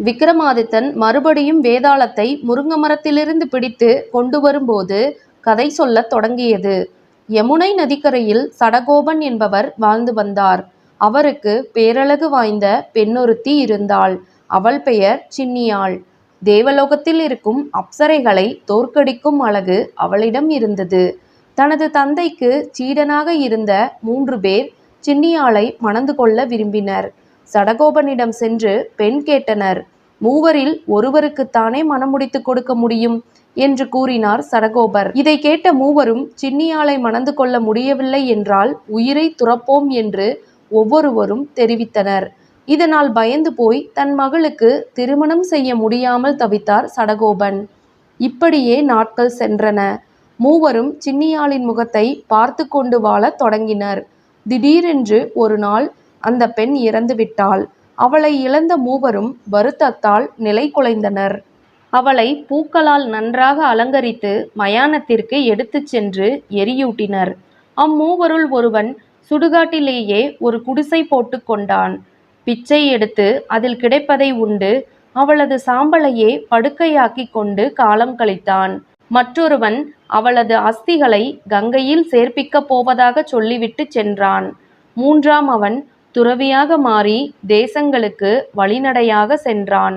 விக்ரமாதித்தன் மறுபடியும் வேதாளத்தை முருங்க மரத்திலிருந்து பிடித்து கொண்டு வரும்போது கதை சொல்லத் தொடங்கியது. யமுனை நதிக்கரையில் சடகோபன் என்பவர் வாழ்ந்து வந்தார். அவருக்கு பேரழகு வாய்ந்த பெண்ணொருத்தி இருந்தாள். அவள் பெயர் சின்னியாள். தேவலோகத்தில் இருக்கும் அப்சரைகளை தோற்கடிக்கும் அழகு அவளிடம் இருந்தது. தனது தந்தைக்கு சீடனாக இருந்த மூன்று பேர் சின்னியாளை மணந்து கொள்ள விரும்பினர். சடகோபனிடம் சென்று பெண் கேட்டனர். மூவரில் ஒருவருக்குத்தானே மனம் முடித்து கொடுக்க முடியும் என்று கூறினார் சடகோபர். இதைக் கேட்ட மூவரும் சின்னியாளை மணந்து கொள்ள முடியவில்லை என்றால் உயிரை துறப்போம் என்று ஒவ்வொருவரும் தெரிவித்தனர். இதனால் பயந்து போய் தன் மகளுக்கு திருமணம் செய்ய முடியாமல் தவித்தார் சடகோபன். இப்படியே நாட்கள் சென்றன. மூவரும் சின்னியாளின் முகத்தை பார்த்து கொண்டு வாழத் தொடங்கினர். திடீரென்று ஒரு நாள் அந்த பெண் இறந்துவிட்டாள் அவளை இழந்த மூவரும் வருத்தத்தால் நிலை குலைந்தனர் அவளை பூக்களால் நன்றாக அலங்கரித்து மயானத்திற்கு எடுத்துச் சென்று எரியூட்டினர். அம்மூவருள் ஒருவன் சுடுகாட்டிலேயே ஒரு குடிசை போட்டு கொண்டான். பிச்சை எடுத்து அதில் கிடைப்பதை உண்டு அவளது சாம்பலையே படுக்கையாக்கிக் கொண்டு காலம் கழித்தான். மற்றொருவன் அவளது அஸ்திகளை கங்கையில் சேர்ப்பிக்கப் போவதாகச் சொல்லிவிட்டுச் சென்றான். மூன்றாம் அவன் துறவியாக மாறி தேசங்களுக்கு வழிநடையாக சென்றான்.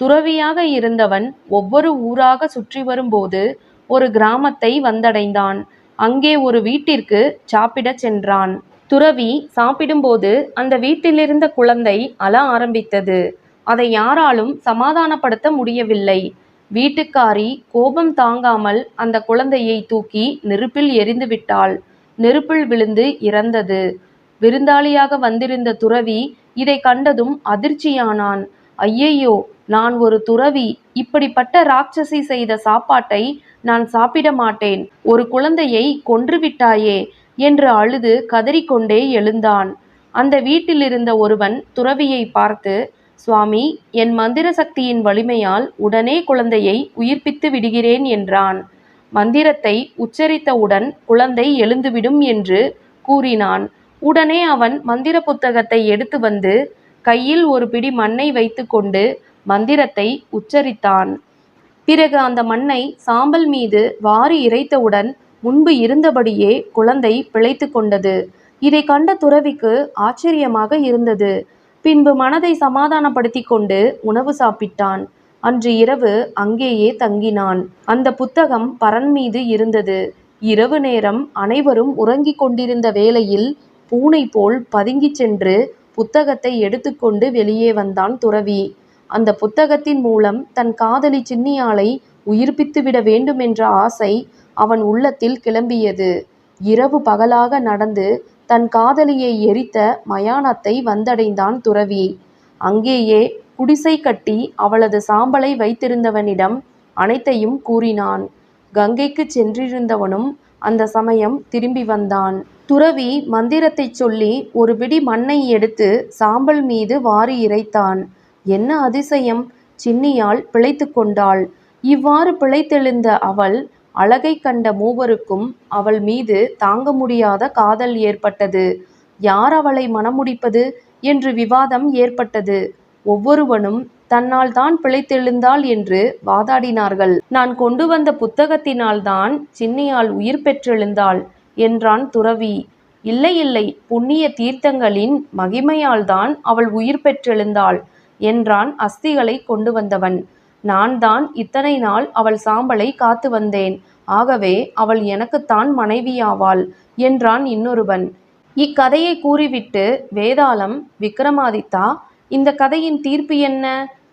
துறவியாக இருந்தவன் ஒவ்வொரு ஊராகச் சுற்றி வரும்போது ஒரு கிராமத்தை வந்தடைந்தான். அங்கே ஒரு வீட்டிற்கு சாப்பிடச் சென்றான். துறவி சாப்பிடும்போது அந்த வீட்டிலிருந்த குழந்தை அழ ஆரம்பித்தது. அதை யாராலும் சமாதானப்படுத்த முடியவில்லை. வீட்டுக்காரி கோபம் தாங்காமல் அந்த குழந்தையை தூக்கி நெருப்பில் எரிந்து விட்டாள். நெருப்பில் விழுந்து இறந்தது. விருந்தாளியாக வந்திருந்த துறவி இதை கண்டதும் அதிர்ச்சியானான். ஐயையோ நான் ஒரு துறவி இப்படிப்பட்ட ராட்சசி செய்த சாப்பாட்டை நான் சாப்பிட மாட்டேன். ஒரு குழந்தையை கொன்று விட்டாயே என்று அழுது கதறிக்கொண்டே எழுந்தான். அந்த வீட்டிலிருந்த ஒருவன் துறவியைப் பார்த்து சுவாமி என் மந்திர சக்தியின் வலிமையால் உடனே குழந்தையை உயிர்ப்பித்து விடுகிறேன் என்றான். மந்திரத்தை உச்சரித்தவுடன் குழந்தை எழுந்துவிடும் என்று கூறினான். உடனே அவன் மந்திர புத்தகத்தை எடுத்து வந்து கையில் ஒரு பிடி மண்ணை வைத்துக்கொண்டு மந்திரத்தை உச்சரித்தான். பிறகு அந்த மண்ணை சாம்பல் மீது வாரி இறைத்தவுடன் முன்பு இருந்தபடியே குழந்தை பிழைத்து கொண்டது. இதை கண்ட துறவிக்கு ஆச்சரியமாக இருந்தது. பின்பு மனதை சமாதானப்படுத்தி கொண்டு உணவு சாப்பிட்டான். அன்று இரவு அங்கேயே தங்கினான். அந்த புத்தகம் பரன் மீது இருந்தது. இரவு நேரம் அனைவரும் உறங்கிக் கொண்டிருந்த வேளையில் பூனை போல் பதுங்கிச் சென்று புத்தகத்தை எடுத்துக்கொண்டு வெளியே வந்தான் துறவி. அந்த புத்தகத்தின் மூலம் தன் காதலி சின்னியாளை உயிர்ப்பித்துவிட வேண்டுமென்ற ஆசை அவன் உள்ளத்தில் கிளம்பியது. இரவு பகலாக நடந்து தன் காதலியை எரித்த மயானத்தை வந்தடைந்தான் துறவி. அங்கேயே குடிசை கட்டி அவளது சாம்பலை வைத்திருந்தவனிடம் அனைத்தையும் கூறினான். கங்கைக்குச் சென்றிருந்தவனும் அந்த சமயம் திரும்பி வந்தான். துறவி மந்திரத்தைச் சொல்லி ஒரு பிடி மண்ணை எடுத்து சாம்பல் மீது வாரி இறைத்தான். என்ன அதிசயம்! சின்னியாள் பிழைத்து கொண்டாள். இவ்வாறு பிழைத்தெழுந்த அவள் அழகைக் கண்ட மூவருக்கும் அவள் மீது தாங்க முடியாத காதல் ஏற்பட்டது. யார் அவளை மணமுடிப்பது என்று விவாதம் ஏற்பட்டது. ஒவ்வொருவனும் தன்னால் தான் பிழைத்தெழுந்தாள் என்று வாதாடினார்கள். நான் கொண்டு வந்த புத்தகத்தினால்தான் சின்னியால் உயிர் பெற்றெழுந்தாள் என்றான் துறவி. இல்லை இல்லை புண்ணிய தீர்த்தங்களின் மகிமையால்தான் அவள் உயிர் பெற்றெழுந்தாள் என்றான் அஸ்திகளைக் கொண்டு வந்தவன். நான்தான் இத்தனை நாள் அவள் சாம்பலை காத்து வந்தேன். ஆகவே அவள் எனக்குத்தான் மனைவியாவாள் என்றான் இன்னொருவன். இக்கதையைக் கூறிவிட்டு வேதாளம் விக்கிரமாதித்தா இந்த கதையின் தீர்ப்பு என்ன?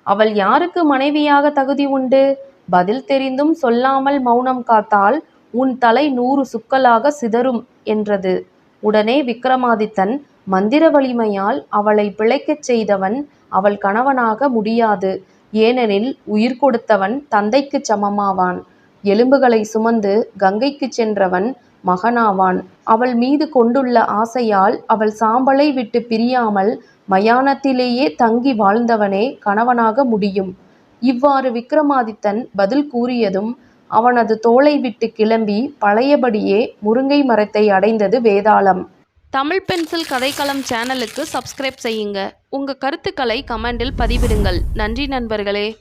அவள் யாருக்கு மனைவியாக தகுதி உண்டு? பதில் தெரிந்தும் சொல்லாமல் மௌனம் காத்தால் உன் தலை நூறு சுக்கலாக சிதறும் என்றது. உடனே விக்கிரமாதித்தன் மந்திர வலிமையால் அவளை பிழைக்கச் செய்தவன் அவள் கணவனாக முடியாது. ஏனெனில் உயிர் கொடுத்தவன் தந்தைக்குச் சமமாவான். எலும்புகளை சுமந்து கங்கைக்கு சென்றவன் மகனாவான். அவள் மீது கொண்டுள்ள ஆசையால் அவள் சாம்பலை விட்டு பிரியாமல் மயானத்திலேயே தங்கி வாழ்ந்தவனே கணவனாக முடியும். இவ்வாறு விக்கிரமாதித்தன் பதில் கூறியதும் அவனது தோளை விட்டு கிளம்பி பழையபடியே முருங்கை மரத்தை அடைந்தது வேதாளம். தமிழ் பென்சில் கதைக்களம் சேனலுக்கு சப்ஸ்கிரைப் செய்யுங்க. உங்கள் கருத்துக்களை கமெண்டில் பதிவிடுங்கள். நன்றி நண்பர்களே.